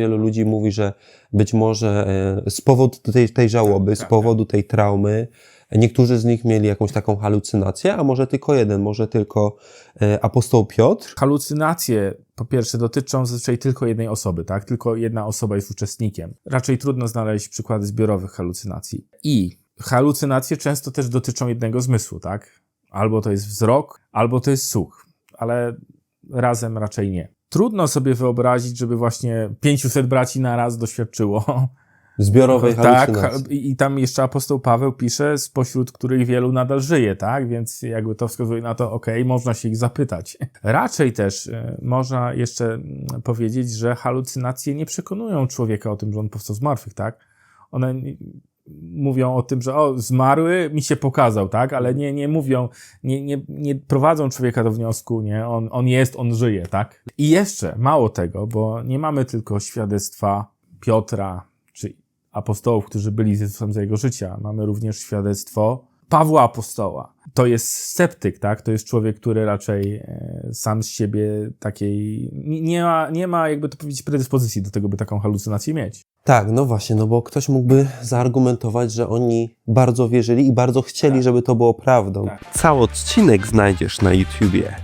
Wielu ludzi mówi, że być może e, z powodu tej, tej żałoby, Tak, z tak, powodu tej traumy, niektórzy z nich mieli jakąś taką halucynację, a może tylko jeden, może tylko e, apostoł Piotr. Halucynacje, po pierwsze, dotyczą zazwyczaj tylko jednej osoby, tak? Tylko jedna osoba jest uczestnikiem. Raczej trudno znaleźć przykłady zbiorowych halucynacji. I halucynacje często też dotyczą jednego zmysłu, tak? Albo to jest wzrok, albo to jest słuch, ale razem raczej nie. Trudno sobie wyobrazić, żeby właśnie 500 braci na raz doświadczyło Zbiorowej tak, i tam jeszcze apostoł Paweł pisze, spośród których wielu nadal żyje, tak? Więc jakby to wskazuje na to, okej, można się ich zapytać. Raczej też e, można jeszcze mm, powiedzieć, że halucynacje nie przekonują człowieka o tym, że on powstał z martwych, tak? One mówią o tym, że o, zmarły mi się pokazał, tak? Ale nie, nie mówią, nie, nie, nie prowadzą człowieka do wniosku, nie? On, on jest, on żyje, tak? I jeszcze, mało tego, bo nie mamy tylko świadectwa Piotra, czy apostołów, którzy byli z Jezusem za jego życia. Mamy również świadectwo Pawła Apostoła. To jest sceptyk, tak? To jest człowiek, który raczej e, sam z siebie takiej, nie- nie ma, nie ma, jakby to powiedzieć, predyspozycji do tego, by taką halucynację mieć. Tak, no właśnie, no bo ktoś mógłby zaargumentować, że oni bardzo wierzyli i bardzo chcieli, Tak. żeby to było prawdą. Tak. Cały odcinek znajdziesz na YouTubie.